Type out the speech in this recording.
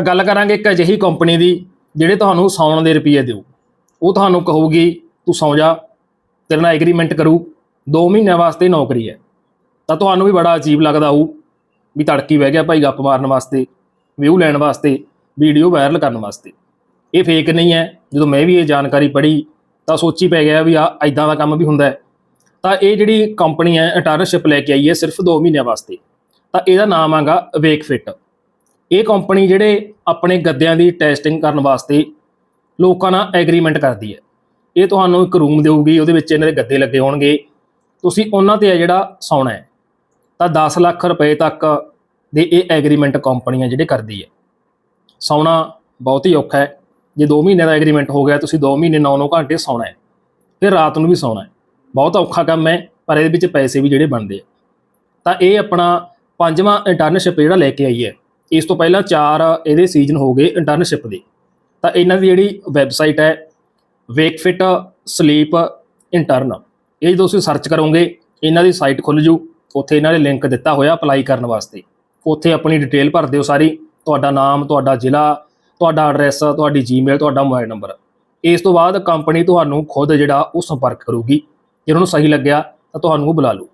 ਤਾਂ ਗੱਲ ਕਰਾਂਗੇ ਇੱਕ ਅਜਿਹੀ ਕੰਪਨੀ ਦੀ ਜਿਹੜੇ ਤੁਹਾਨੂੰ ਸੌਣ ਦੇ ਰੁਪਏ ਦਿਓ। ਉਹ ਤੁਹਾਨੂੰ ਕਹੂਗੀ, ਤੂੰ ਸੌਂ ਜਾ, ਤੇਰੇ ਨਾਲ ਐਗਰੀਮੈਂਟ ਕਰੂ 2 ਮਹੀਨਿਆਂ ਵਾਸਤੇ ਨੌਕਰੀ ਹੈ। ਤਾਂ ਤੁਹਾਨੂੰ ਵੀ ਬੜਾ ਅਜੀਬ ਲੱਗਦਾ ਹੋਊ ਵੀ ਤੜਕੀ ਬਹਿ ਗਿਆ ਭਾਈ ਗੱਪ ਮਾਰਨ ਵਾਸਤੇ ਵਿਊ ਲੈਣ ਵਾਸਤੇ ਵੀਡੀਓ ਵਾਇਰਲ ਕਰਨ ਵਾਸਤੇ। ਇਹ ਫੇਕ ਨਹੀਂ ਹੈ। ਜਦੋਂ ਮੈਂ ਵੀ ਇਹ ਜਾਣਕਾਰੀ ਪੜ੍ਹੀ, ਤਾਂ ਸੋਚੀ ਪੈ ਗਿਆ ਵੀ ਆ ਐਦਾਂ ਦਾ ਕੰਮ ਵੀ ਹੁੰਦਾ ਹੈ। ਤਾਂ ਇਹ ਜਿਹੜੀ ਕੰਪਨੀ ਹੈ ਇੰਟਰਨਸ਼ਿਪ ਲੈ ਕੇ ਆਈ ਹੈ ਸਿਰਫ 2 ਮਹੀਨਿਆਂ ਵਾਸਤੇ। ਤਾਂ ਇਹਦਾ ਨਾਮ ਆਗਾ ਅਵੇਕ ਫਿਟ ਇਹ ਕੰਪਨੀ ਜਿਹੜੇ ਆਪਣੇ ਗੱਦਿਆਂ ਦੀ ਟੈਸਟਿੰਗ ਕਰਨ ਵਾਸਤੇ ਲੋਕਾਂ ਨਾਲ ਐਗਰੀਮੈਂਟ ਕਰਦੀ ਹੈ। ਇਹ ਤੁਹਾਨੂੰ ਇੱਕ ਰੂਮ ਦੇਊਗੀ, ਉਹਦੇ ਵਿੱਚ ਇਹਨਾਂ ਦੇ ਗੱਦੇ ਲੱਗੇ ਹੋਣਗੇ। ਤੁਸੀਂ ਉਹਨਾਂ ਤੇ ਆ ਜਿਹੜਾ ਸੌਣਾ ਹੈ, ਤਾਂ 10 ਲੱਖ ਰੁਪਏ ਤੱਕ ਦੇ ਇਹ ਐਗਰੀਮੈਂਟ ਕੰਪਨੀਆਂ ਜਿਹੜੇ ਕਰਦੀ ਹੈ। ਸੌਣਾ ਬਹੁਤ ਹੀ ਔਖਾ ਹੈ। ਜੇ 2 ਮਹੀਨੇ ਦਾ ਐਗਰੀਮੈਂਟ ਹੋ ਗਿਆ, ਤੁਸੀਂ 2 ਮਹੀਨੇ 9-9 ਘੰਟੇ ਸੌਣਾ ਹੈ, ਫਿਰ ਰਾਤ ਨੂੰ ਵੀ ਸੌਣਾ ਹੈ। ਬਹੁਤ ਔਖਾ ਕੰਮ ਹੈ, ਪਰ ਇਹਦੇ ਵਿੱਚ ਪੈਸੇ ਵੀ ਜਿਹੜੇ ਬਣਦੇ ਆ। ਤਾਂ ਇਹ ਆਪਣਾ ਪੰਜਵਾਂ ਇੰਟਰਨਸ਼ਿਪ ਜਿਹੜਾ ਲੈ ਕੇ ਆਈ ਹੈ। ਇਸ ਤੋਂ ਪਹਿਲਾਂ ਚਾਰ ਇਹਦੇ ਸੀਜ਼ਨ ਹੋ ਗਏ ਇੰਟਰਨਸ਼ਿਪ ਦੇ। ਤਾਂ ਇਹਨਾਂ ਦੀ ਜਿਹੜੀ ਵੈਬਸਾਈਟ ਹੈ ਵੇਕਫਿਟ ਸਲੀਪ ਇੰਟਰਨ ਇਹ ਜਦੋਂ ਤੁਸੀਂ ਸਰਚ ਕਰੋਗੇ, ਇਹਨਾਂ ਦੀ ਸਾਈਟ ਖੁੱਲ ਜੂ। ਉੱਥੇ ਇਹਨਾਂ ਨੇ ਲਿੰਕ ਦਿੱਤਾ ਹੋਇਆ ਅਪਲਾਈ ਕਰਨ ਵਾਸਤੇ। ਉੱਥੇ ਆਪਣੀ ਡਿਟੇਲ ਭਰ ਦਿਓ ਸਾਰੀ। ਤੁਹਾਡਾ ਨਾਮ, ਤੁਹਾਡਾ ਜ਼ਿਲ੍ਹਾ, ਤੁਹਾਡਾ ਐਡਰੈਸ ਤੁਹਾਡੀ ਜੀਮੇਲ ਤੁਹਾਡਾ ਮੋਬਾਈਲ ਨੰਬਰ ਇਸ ਤੋਂ ਬਾਅਦ ਕੰਪਨੀ ਤੁਹਾਨੂੰ ਖੁਦ ਜਿਹੜਾ ਉਹ ਸੰਪਰਕ ਕਰੂਗੀ। ਜੇ ਉਹਨਾਂ ਨੂੰ ਸਹੀ ਲੱਗਿਆ, ਤਾਂ ਤੁਹਾਨੂੰ ਉਹ ਬੁਲਾ ਲੂ।